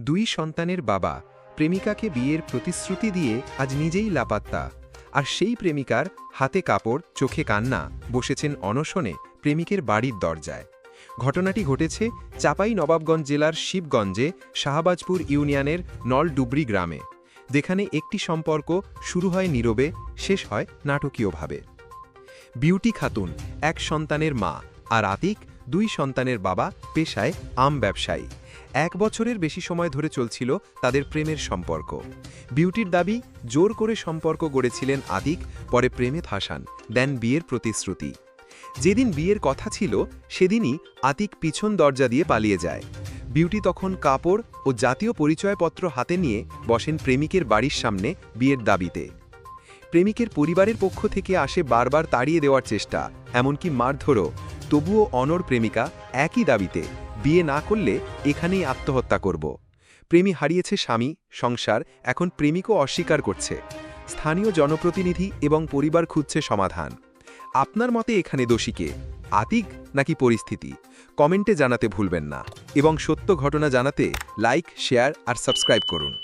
দুই সন্তানের বাবা, প্রেমিকাকে বিয়ের প্রতিশ্রুতি দিয়ে আজ নিজেই লাপাত্তা। আর সেই প্রেমিকার হাতে কাপড়, চোখে কান্না বসেছেন অনশনে প্রেমিকের বাড়ির দরজায়। ঘটনাটি ঘটেছে চাপাই নবাবগঞ্জ জেলার শিবগঞ্জে শাহবাজপুর ইউনিয়নের নলডুবরি গ্রামে। যেখানে একটি সম্পর্ক শুরু হয় নীরবে, শেষ হয় নাটকীয়ভাবে। বিউটি খাতুন, এক সন্তানের মা আর আতিক, দুই সন্তানের বাবা, পেশায় আম ব্যবসায়ী। এক বছরের বেশি সময় ধরে চলছিল তাদের প্রেমের সম্পর্ক। বিউটির দাবি, জোর করে সম্পর্ক গড়েছিলেন আতিক পরে প্রেমে ফাঁসান দেন বিয়ের প্রতিশ্রুতি। যেদিন বিয়ের কথা ছিল, সেদিনই আতিক পিছন দরজা দিয়ে পালিয়ে যায়। বিউটি তখন কাপড় ও জাতীয় পরিচয়পত্র হাতে নিয়ে বসেন প্রেমিকের বাড়ির সামনে বিয়ের দাবিতে। প্রেমিকের পরিবারের পক্ষ থেকে আসে বারবার তাড়িয়ে দেওয়ার চেষ্টা, এমনকি মারধরও। তবুও অনর প্রেমিকা একই দাবিতে বিয়ে না করলে এখানেই আত্মহত্যা করব। প্রেমী হারিয়েছে স্বামী, সংসার, এখন প্রেমিকও অস্বীকার করছে। স্থানীয় জনপ্রতিনিধি এবং পরিবার খুঁজছে সমাধান। আপনার মতে এখানে দোষীকে আতিক নাকি পরিস্থিতি? কমেন্টে জানাতে ভুলবেন না। এবং সত্য ঘটনা জানাতে লাইক, শেয়ার আর সাবস্ক্রাইব করুন।